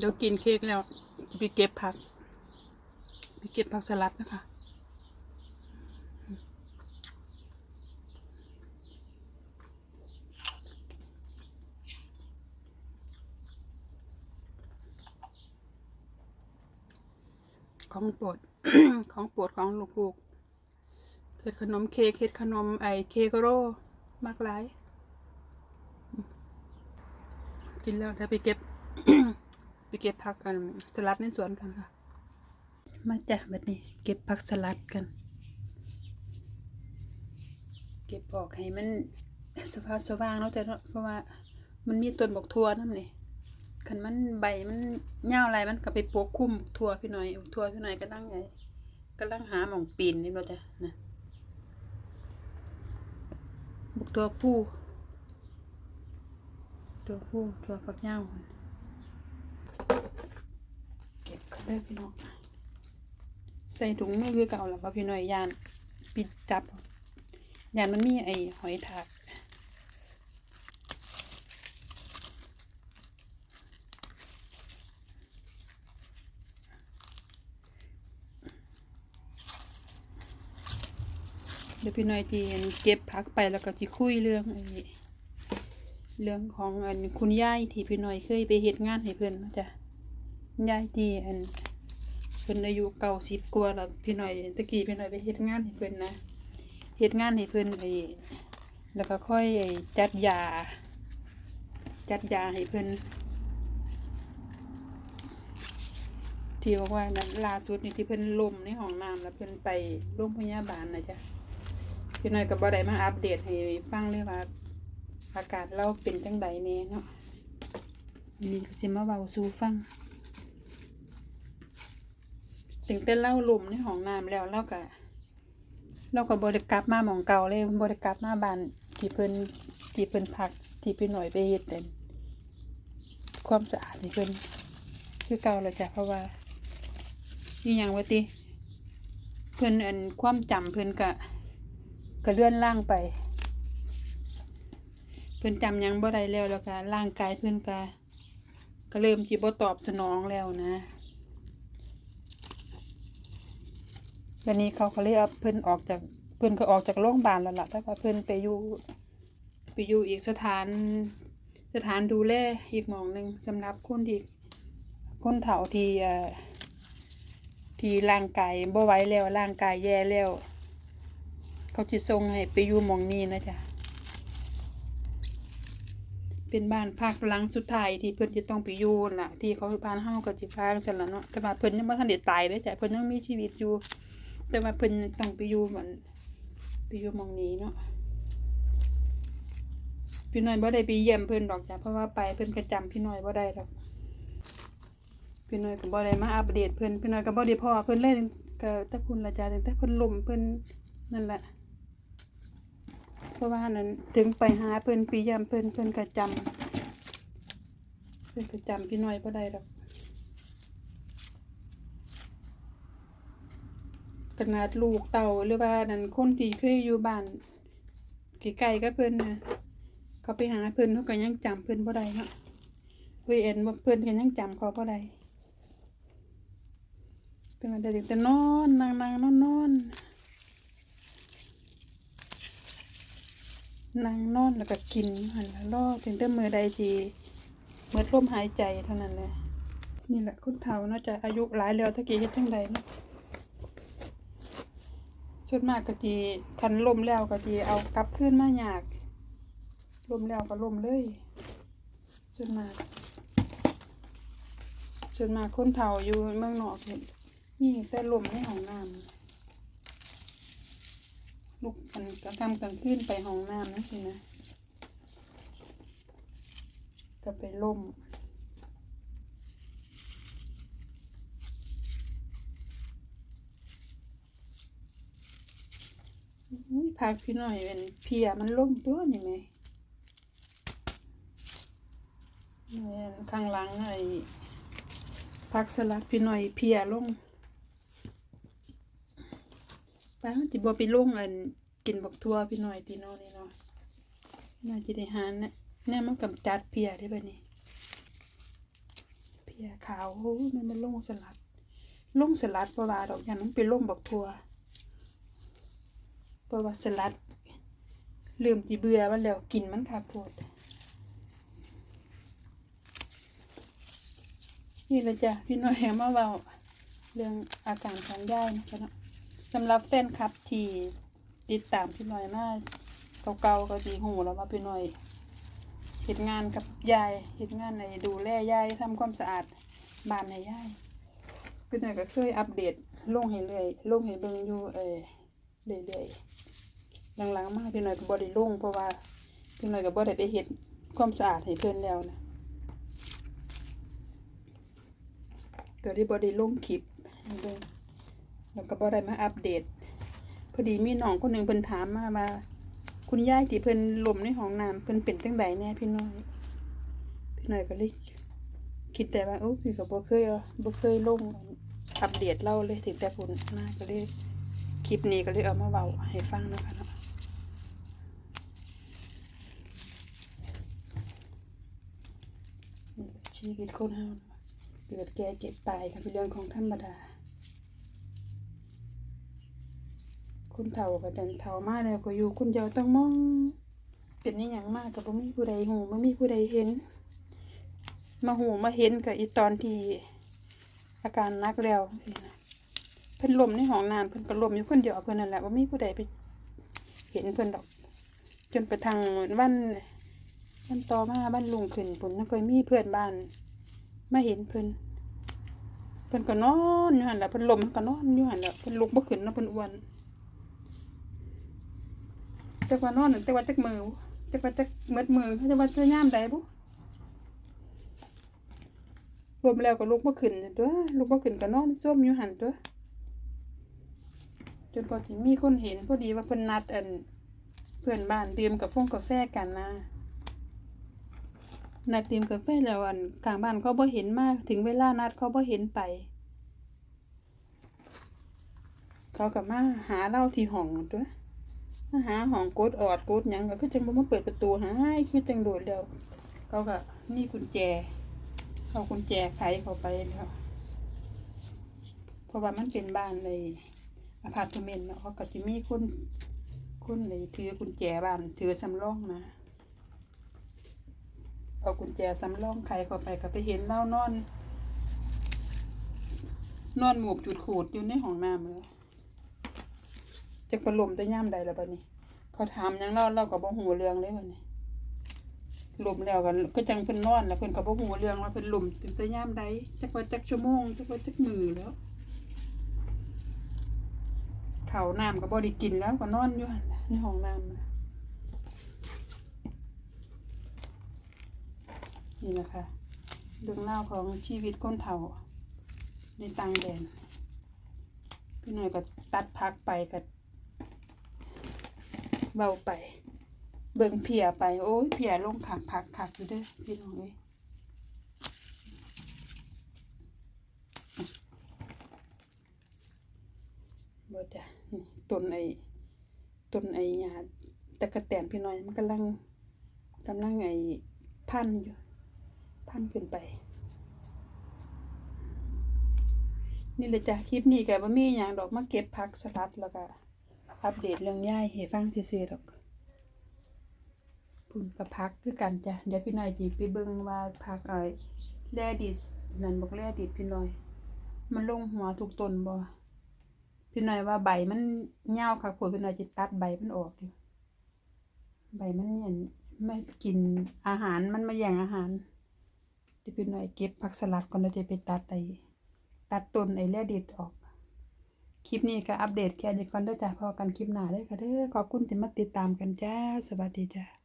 เดี๋ยวกินเค้กแล้วจะไปเก็บผักไปเก็บผักสลัดนะคะของโปรดของโปรดของลูกๆเฮ็ดขนมเค้กเฮ็ดขนมไอเค้กโร่มากหลาย กินแล้วได้ไปเก็บ ไปเก็บผักอันสลัดในสวนกันค่ะ มาจ้ะแบบนี้ เก็บผักสลัดกัน เก็บออกให้มันสว่างสว่างๆเนาะแต่เนาะเพราะว่ามันมีต้นบอกทั่วนั่นนี่คันมันใบมันเงาวอะไรมันก็ไปปกคลุมบักทั่วพี่หน่อยบักทั่วพี่หน่อยก็ลังไงก็ลังหาหมองปีนนี่เราจ้ะนะบักทั่วผู้ตัวผู้ตัวฝักยาวหั่นเก็บกัน เลยพี่น้องใส่ถุงมือคือเก่าแล้วป่ะพี่น้อยยานปิดจับยานมันมีไอ้หอยทากเดี๋ยวพี่น้อยจีเก็บพักไปแล้วก็จะคุยเรื่องไอ้เรื่องของอันคุณยายที่พี่น้อยเคยไปเฮ็ดงานให้เพิ่อนนะจ้ะ ยายที่อันเพิ่นอายุเก้าสิบกว่าแล้วพี่หน้อยตะกี้พี่หน้อยไปเฮ็ดงานให้เพิ่นนะเฮ็ดงานให้เพิ่นไอ้แล้วก็ค่อยไอ้จัดยา จัดยาให้เพิ่นที่บอกว่านั้นล่าสุดนี่ที่เพิ่นล้มในห้องน้ำแล้วเพิ่นไปโรงพยาบาลนะจ๊ะพี่หน้อยก็บ่ได้มาอัปเดตให้ฟังเลยว่าอากาศเราเป็นจังใดแน่เนาะอันนี้ก็จะมาเบาสู่ฟัง ถึงแต่เล่าลุมในห้องน้ำแล้วเราก็เราก็บริกลับมาหมองเก่าเลยบริกลับมาบ้านที่เพิ่นที่เพิ่นพักที่พี่นหน่อยไปเฮ็ดแต่ความสะอาดให้เพิ่นคือเก่าแล้วจ้ะเพราะว่าอีหยังว่าติเพิ่นอันความจำเพิ่นก็ก็เลื่อนล่างไป เพิ่นจำหยังบ่ได้แล้วแล้วก็ร่างกายเพิ่นก็ก็เริ่มจิบ่ตอบสนองแล้วนะ วันนี้เขาก็เลยเอาเพิ่นออกจากเพิ่นก็ออกจากโรงพยาบาลแล้วล่ะแต่ว่าเพิ่นไปอยู่ไปอยู่อีกสถาน สถานดูแลอีกหมองหนึ่งสำหรับคนที่คนเฒ่าที่ที่ร่างกายบ่ไหวแล้วร่างกายแย่แล้ว เขาจะส่งให้ไปอยู่หมองนี้นะจ๊ะเป็นบ้านพักหลังสุดท้ายที่เพิ่อนจะต้องไปอยู่น่ะ ที่เขาบ้านเฮาก็สิพาจังซั่นล่ะเนาะแต่ว่าเพิ่อนยังบ่ทันได้ตายเด้จ้ะเพิ่อนยังมีชีวิตอยู่ แต่ว่าเพิ่นต้องไปอยู่เหมือนไปอยู่มองนี้เนาะพี่น้อยบ่ได้ไปเยี่ยมเพิ่นดอกจ้ะเพราะว่าไปเพิ่นก็จำพี่น้อยบ่ได้ดอกพี่น้อยก็บ่ได้มาอัปเดตเพิ่นพี่น้อยก็บ่ได้พ้อเพิ่นเลยก็ต่พุ่นละจ้ะแต่เพิ่นลมเพิ่นนั่นแหละเพราะว่านั้นถึงไปหาเพิ่นปียามเพิ่นเพิ่นก็จำเพิ่นก็จำพี่น้อยบ่ได้ดอก ขนาดลูกเต่าหรือว่านั้นคนที่เคยอยู่บ้านกล้ๆกับเพิ่นนะเขาไปหาเพิ่นเขาก็ยังจำเพิ่นบ่ได้เนาะเฮ้ยเอ็นว่าเพิ่นก็ยังจำเขาบ่ได้เป็นว่าได้แต่นอนนั่งนอนนอนนั่งนอนแล้วก็กินหันละรอถึงแต่มือใดทีเมื่อลมหายใจเท่านั้นเลยนี่แหละคนเฒ่าเนาะจะอายุหลายแล้วตะกี้เฮ็ดจังใดเนาะ ส่วนมากก็จีคันลมแล้วก็จีเอากลับขึ้นมายากลมแล้วก็ลมเลยส่วนมากส่วนมากคนเฒ่าอยู่เมืองนอกนี่นี่แต่ลมในห้องน้ำลูกมันกลางค่ำกลางคืนไปห้องน้ำนั่นสินะ ก็ไปล่ม พักพี่หน่อยเป็นเพียมันล่มตัวนี่ไหมข้างหลังไอ้พักสลัดพี่หน่อยเพียลงไปเฮาจิบ่ไปลงอันกินบักทั่วพี่น้อยตีนอนี่เนาะน่าจะได้หานะแน่มันกำจัดเพียได้บ่นี่เพียขาวโอ้ยมันมันลงสลัดลงสลัดเพราะว่าดอกยันมันเป็นลงบักทัว เพราะว่าสลัดลืมจีเบื่อมันแล้วกินมันขาดโพดนี่ละจ้ะพี่น้อยมาเบาเรื่องอาการของยายนะคะเนาะสำหรับแฟนคลับที่ติดตามพี่น้อยมาเก่าๆก็สีหูแล้วว่าพี่น้อยเห็นงานกับยายเห็นงานในดูแลยายทำความสะอาดบ้านให้ยายพี่น่อยก็เคยอัปเดตลงให้เรื่อยลงให้เบิ่งอยู่เออ เรื่อยๆหลังๆมาพี่หน่อยก็บ่ได้ลงเพราะว่าพี่หน่อยก็บ่ได้ไปเฮ็ดความสะอาดให้เพิ่นแล้วนะก็ได้บ่ได้ลงคลิปให้เบิ่งแล้วก็บ่ได้มาอัปเดต พอดีมีน้องคนหนึ่งเพิ่นถามมาว่าคุณยายที่เพิ่นลมในห้องน้ำเพิ่นเป็นจังไดแน่พี่น้อยพี่หน่อยก็เลยคิดแต่ว่าโอ้พี่ก็บ่เคยบ่เคยลงอัปเดตเล่าเลยถึงแต่ผลมาก็เลย คลิปนี้ก็เลยเอามาเว้าให้ฟังนะคะเนาะชีวิตคนเฮาเกิดแก่เจ็บตายค่ะเป็นเรื่องของธรรมดาคนเฒ่าก็เดินเฒ่ามาแล้วก็อยู่คนเดียวต้องมอง เป็นนี่ยังมากก็บ่มีผู้ใดหูบ่มีผู้ใดเห็น มาหูมาเห็นกับอีตอนที่อาการนักแล้วสินะ เพิ่นลมในห้องน้ำเพิ่นก็ลมอยู่คนเดียวเพิ่นนั่นแหละว่ามีผู้ใดไป เห็นเพิ่นดอก จนกระทั่งวันวันต่อมาบ้านลุงขึ้นผลนั่นเคยมีเพื่อนบ้านมาเห็นเพิ่นเพิ่นก็นอนอยู่หันแหละเพิ่นลมเพิ่นก็นอนอยู่หันแหละเพิ่นลุกบ่ขึ้นเนาะเพิ่นอ้วนจักว่านอนนั่นจักว่าจักมือจักว่าจักม็ดมือจักว่าจะย่ามใดบุรวมแล้วก็ลุกมาขึ้นตัวลุกมาขึ้นก็นอนส้มอยู่หันตัว จนพอที่มีคนเห็นพอดีว่าเพิ่นนัดอันเพื่อนบ้านดื่มกับพงกาแฟกันนะนัดดื่มกาแฟแล้วอันกลางบ้านเขาบ่เห็นมากถึงเวลานัดเขาบ่เห็นไป เขาก็มาหาเล่าที่ห้องตัวมาหาห้องกดออดกดหยังก็คือจังบ่มาเปิดประตูหายคือจังโดดแล้วเขาก็นี่กุญแจเอากุญแจไขเข้าไปแล้วเพราะว่ามันเป็นบ้านเลย อพาร์ตเมนต์เนาะเขาก็จะมีคนคนเลยถือกุญแจบ้านถือสำรองนะเอากุญแจสำรองไขเข้าไปก็ไปเห็นเล่านอน นอนหมูบจุดขูดอยู่ในห้องน้ำเลยจะกระลมได้ย่ามใดแล้วบัดนี้เขาถามยังเล่าเราก็บ่หูเรื่องเลยบัดนี้ลมแล้วกันก็จังเพิ่นนอนแล้วเพิ่นก็บ่ฮู้เรื่องว่าเพิ่นลมถึงแต่ยามใดจักว่าจักชั่วโมงจักว่าจักมือแล้ว ขาน้ำก็บ่ได้กินแล้วก็นอนอยู่ในห้องน้ำนะนี่นะคะเรื่องเล่าของชีวิตคนเฒ่า ในต่างแดน พี่หน่อยก็ตัดพักไปก็เบาไป เบิ่งเพียไป โอ้ยเพียลงขักผักขักอยู่เด้อพี่น้องเอ้ บ่จ้ะต้นไอ้ต้นไอ้หญ้าตะกะแตนพี่น้อยมันกำลังกำลังไอ้พันอยู่ พันขึ้นไป นี่เลยจ้ะคลิปนี้ก็บ่มีหยังดอกมาเก็บผักสลัดแล้วก็อัปเดตเรื่องย่ายให้ฟังซื่อๆดอกปุ่นกับพักคือกันจ้ะเดี๋ยวพี่น้อยจีไปเบิ่งว่าพักเอ้ยแรดิสนั่นบอกแรดิสพี่น้อย มันลงหัวทุกต้นบ่ พี่น้อยว่าใบมันยาวค่ะพวกพี่น้อยจะตัดใบมันออกอยู่ใบมันเนี่ยไม่กินอาหารมันมาแย่งอาหารเดี๋ยวพี่น้อยเก็บผักสลัดก่อนแล้วจะไปตัดไอ้ตัดต้นไอ้แร่ดิสออก คลิปนี้ก็อัปเดตแค่นี้ก่อนเด้อจ้ะพอกันคลิปหน้าเด้อค่ะเด้อขอบคุณที่มาติดตามกันจ้าสวัสดีจ้า